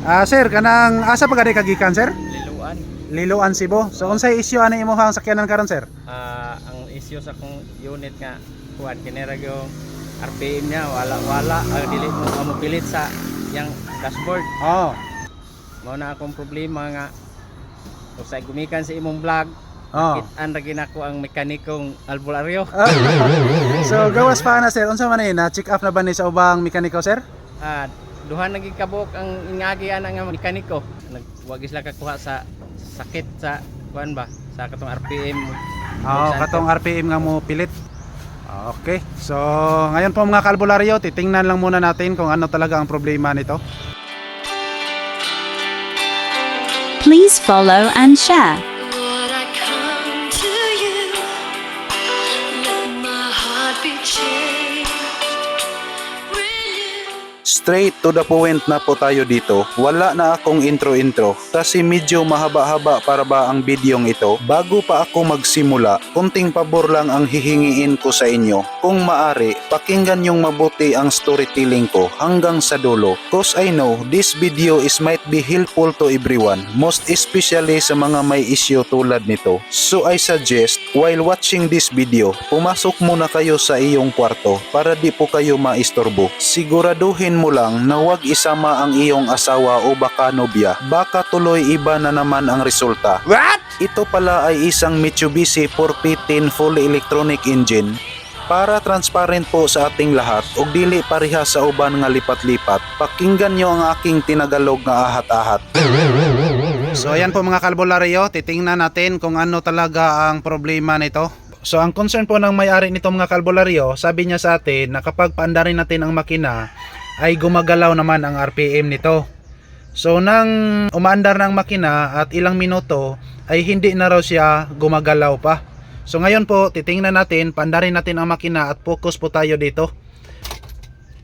Ah, sir, kanang asa pa gani kagikan, sir? Liluan. Liloan Cebu. So unsay issue ani imong sakyanan karon, sir? Ah, ang issue sa kong unit nga kuan kinera yung RPM niya wala wala ang dili mo mo pilit sa yang dashboard. Oh. Mao na akong problema nga usay gumikan sa imong vlog. Oh. Kitaan ra ginako ang mekanikong albularyo. Ah, so gawas pa na sir, unsa man ni na check up na ba ni sa ubang mekaniko, sir? Ah, duha na gid kabuk ang ingagi ana nga mekaniko. Nagwag sila kakuha sa sakit sa kuan ba sa katong RPM. Oo, katong RPM nga mo pilit. Okay. So, ngayon po mga kalbularyo, titingnan lang muna natin kung ano talaga ang problema nito. Please follow and share. Straight to the point na po tayo dito. Wala na akong intro-intro kasi medyo mahaba-haba para ba ang bidyong ito. Bago pa ako magsimula, kunting pabor lang ang hihingiin ko sa inyo. Kung maari, pakinggan yung mabuti ang storytelling ko hanggang sa dulo. Cause I know this video is might be helpful to everyone, most especially sa mga may issue tulad nito. So I suggest, while watching this video, pumasok muna kayo sa iyong kwarto para di po kayo maistorbo. Siguraduhin mo lang na huwag isama ang iyong asawa o baka nobya. Baka tuloy iba na naman ang resulta. What? Ito pala ay isang Mitsubishi 415 fully electronic engine para transparent po sa ating lahat ug dili pareha sa uban nga lipat-lipat. Pakinggan nyo ang aking tinagalog nga ahat-ahat. So, ayan po mga kalbularyo, titingnan natin kung ano talaga ang problema nito. So, ang concern po ng may-ari nito mga kalbularyo, sabi niya sa atin na kapag paandarin natin ang makina, ay gumagalaw naman ang RPM nito. So, nang umaandar ng makina at ilang minuto, ay hindi na raw siya gumagalaw pa. So, ngayon po, titingnan natin, paandarin natin ang makina at focus po tayo dito.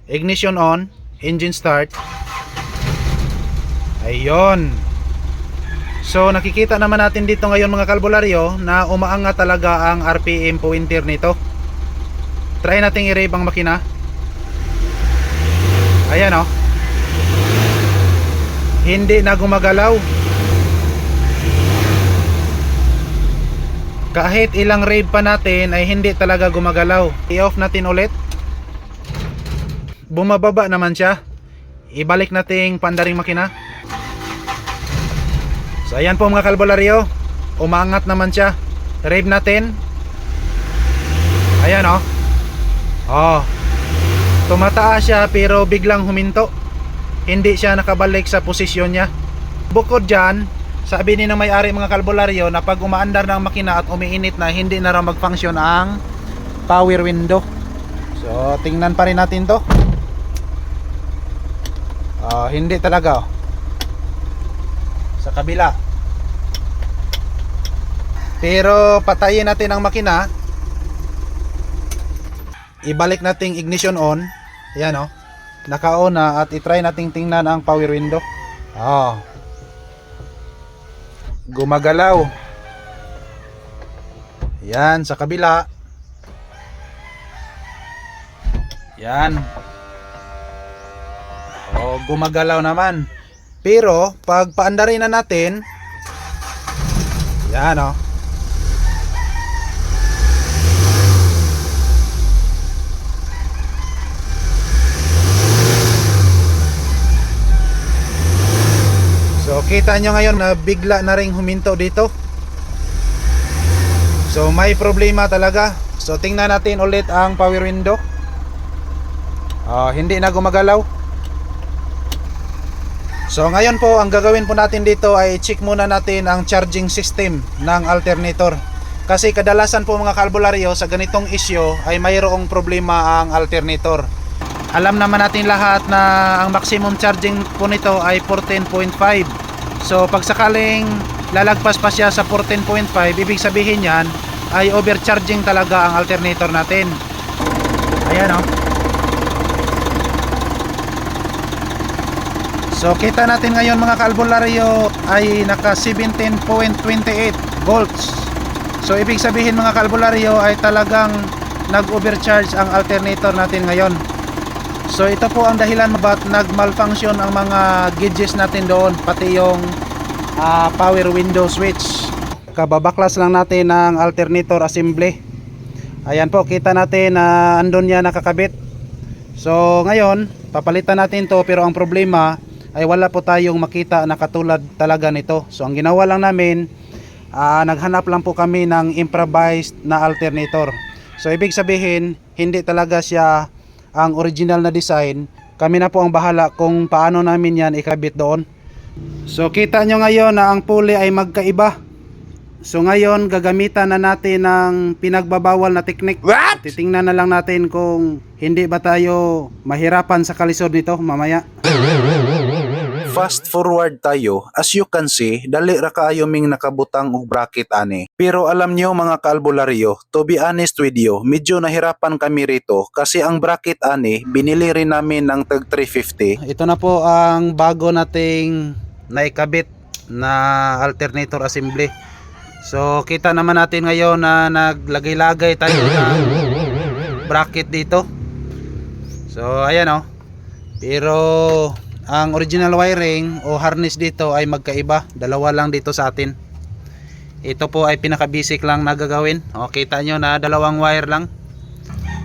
Ignition on, engine start. Ayun. So nakikita naman natin dito ngayon mga kalbularyo na umaangat talaga ang RPM pointer nito. Try nating i-rave ang makina. Ayan oh. Hindi na gumagalaw. Kahit ilang rave pa natin ay hindi talaga gumagalaw. I-off natin ulit. Bumababa naman siya. Ibalik nating pandaring makina. So ayan po mga kalbularyo Umangat naman siya Rave natin Ayan oh Oh Tumataas siya pero biglang huminto. Hindi siya nakabalik sa posisyon niya. Bukod dyan Sabi ni ng may-ari mga kalbularyo Na pag umaandar ng makina at umiinit na Hindi na raw mag-function ang Power window. So tingnan pa rin natin to. Ah, Hindi talaga oh. Sa kabila. Pero patayin natin ang makina. Ibalik nating ignition on yan o naka-on na at itry nating tingnan ang power window. Oh. gumagalaw. Yan sa kabila. Yan oh gumagalaw naman. Pero, pag paandarin na natin, yan o. So, kita nyo ngayon na bigla na ring huminto dito. So, may problema talaga. So, tingnan natin ulit ang power window. Ah, hindi na gumagalaw. So ngayon po ang gagawin po natin dito ay check muna natin ang charging system ng alternator. Kasi kadalasan po mga kalbularyo sa ganitong issue ay mayroong problema ang alternator. Alam naman natin lahat na ang maximum charging po nito ay 14.5. So pag sakaling lalagpas pa siya sa 14.5, ibig sabihin yan ay overcharging talaga ang alternator natin. Ayan o. Oh. So kita natin ngayon mga kalbularyo ay naka 17.28 volts. So ibig sabihin mga kalbularyo ay talagang nag-overcharge ang alternator natin ngayon. So ito po ang dahilan ba't nag-malfunction ang mga gauges natin doon, pati yung ah, power window switch. Kababaklas lang natin ng alternator assembly. Ayan po, kita natin na andun niya nakakabit. So ngayon, papalitan natin to pero ang problema ay wala po tayong makita na katulad talaga nito. So ang ginawa lang namin, ah, naghanap lang po kami ng improvised na alternator. So ibig sabihin, hindi talaga siya ang original na design. Kami na po ang bahala kung paano namin yan ikabit doon. So kita nyo ngayon na ang pulley ay magkaiba. So ngayon gagamitan na natin ng pinagbabawal na teknik. What? Titingnan na lang natin kung hindi ba tayo mahirapan sa kalisod nito mamaya. Fast forward tayo, as you can see, dali ra kaayo ming nakabutang og bracket ani. Pero alam nyo mga kaalbularyo, to be honest with you, medyo nahirapan kami rito kasi ang bracket ani, binili rin namin ng tag 350 Ito na po ang bago nating naikabit na alternator assembly. So kita naman natin ngayon na naglagay-lagay tayo ng bracket dito. So ayan oh. Pero ang original wiring o harness dito ay magkaiba. Dalawa lang dito sa atin. Ito po ay pinaka-basic lang na gagawin. O kita nyo na dalawang wire lang.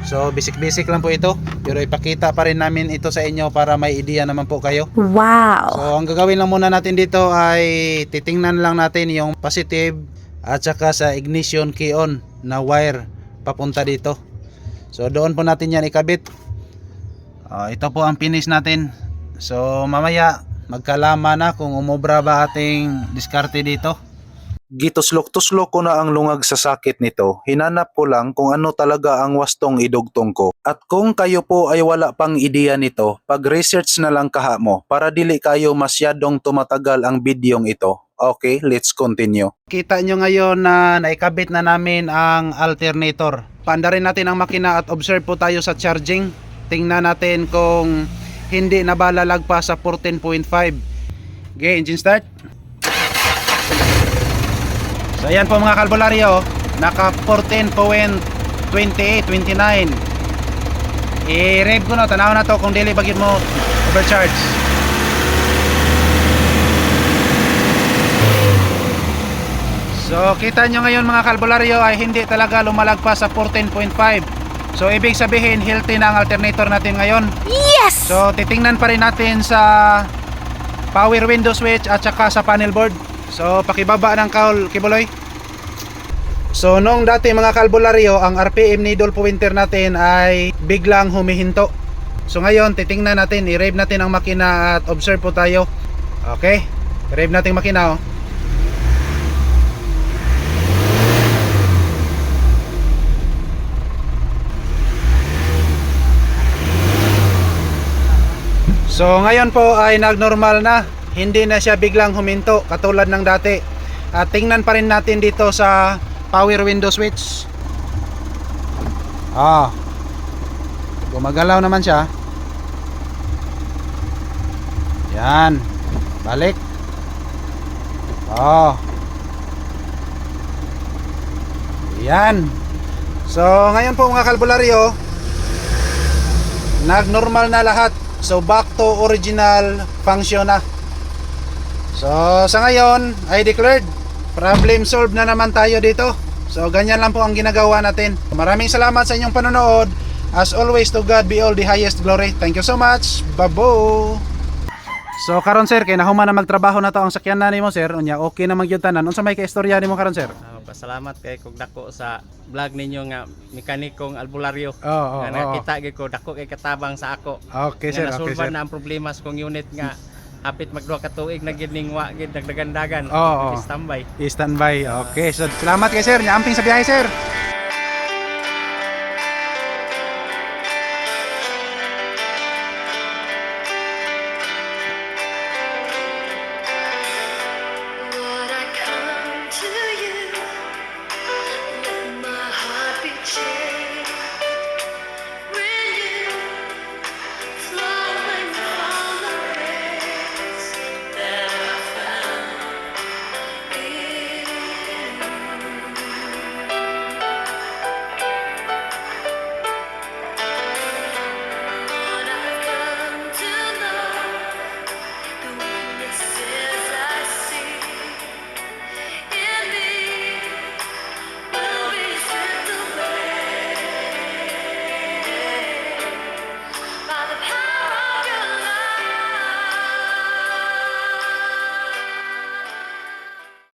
So basic-basic lang po ito. Pero ipakita pa rin namin ito sa inyo para may idea naman po kayo. Wow. So ang gagawin lang muna natin dito ay titingnan lang natin yung positive at saka sa ignition key on na wire papunta dito. So doon po natin yan ikabit. Ah, ito po ang finish natin. So mamaya magkalaman na kung umubra ba ating diskarte dito. Gituslok-tuslok ko na ang lungag sa sakit nito. Hinanap ko lang kung ano talaga ang wastong idugtong ko. At kung kayo po ay wala pang ideya nito, pag-research na lang kaha mo para dili kayo masyadong tumatagal ang bidyong ito. Okay, let's continue. Kita nyo ngayon na naikabit na namin ang alternator. Paandarin natin ang makina at observe po tayo sa charging. Tingnan natin kung hindi na ba lalagpas sa 14.5. Okay, engine start. So ayan po mga kalbularyo, naka 14.28, 29. I-rev ko no, tanaw na to kung dili bagid mo overcharge. So kita nyo ngayon mga kalbularyo ay hindi talaga lumalagpas sa 14.5 So ibig sabihin healthy na ang alternator natin ngayon. Yes! So titingnan pa rin natin sa power window switch at saka sa panel board. So pakibaba ng kaul kibuloy. So nung dati mga kalbularyo ang RPM needle pointer natin ay biglang humihinto. So ngayon titingnan natin i-rev natin ang makina at observe po tayo. Okay? Rev natin makina oh So ngayon po ay nagnormal na. Hindi na siya biglang huminto katulad ng dati. At tingnan pa rin natin dito sa power window switch. Ah. Gumagalaw naman siya. Yan. Balik. Oh. Yan. So ngayon po mga kalbularyo, nagnormal na lahat. So back to original function na. So sa ngayon ay declared problem solved na naman tayo dito. So ganyan lang po ang ginagawa natin. Maraming salamat sa inyong panonood. As always to God be all the highest glory. Thank you so much. Babo. So karon sir kay nahuman na magtrabaho na to ang sakyan na nimo sir. Unya okay na magyud tanan. Unsa may kaistorya nimo karon sir? Ah, pasalamat kay kog dako sa vlog ninyo nga mekanikong albularyo. Oo, oo, nga oo. nakita gyud ko dako kay katabang sa ako. Okay sir, okay sir. na ang problema sa kong unit nga hapit magduha ka tuig na gid ning wa gid nagdagandagan. Oo, oo. Standby. I-standby. Okay. So salamat kay sir. Nya amping sa biyahe sir.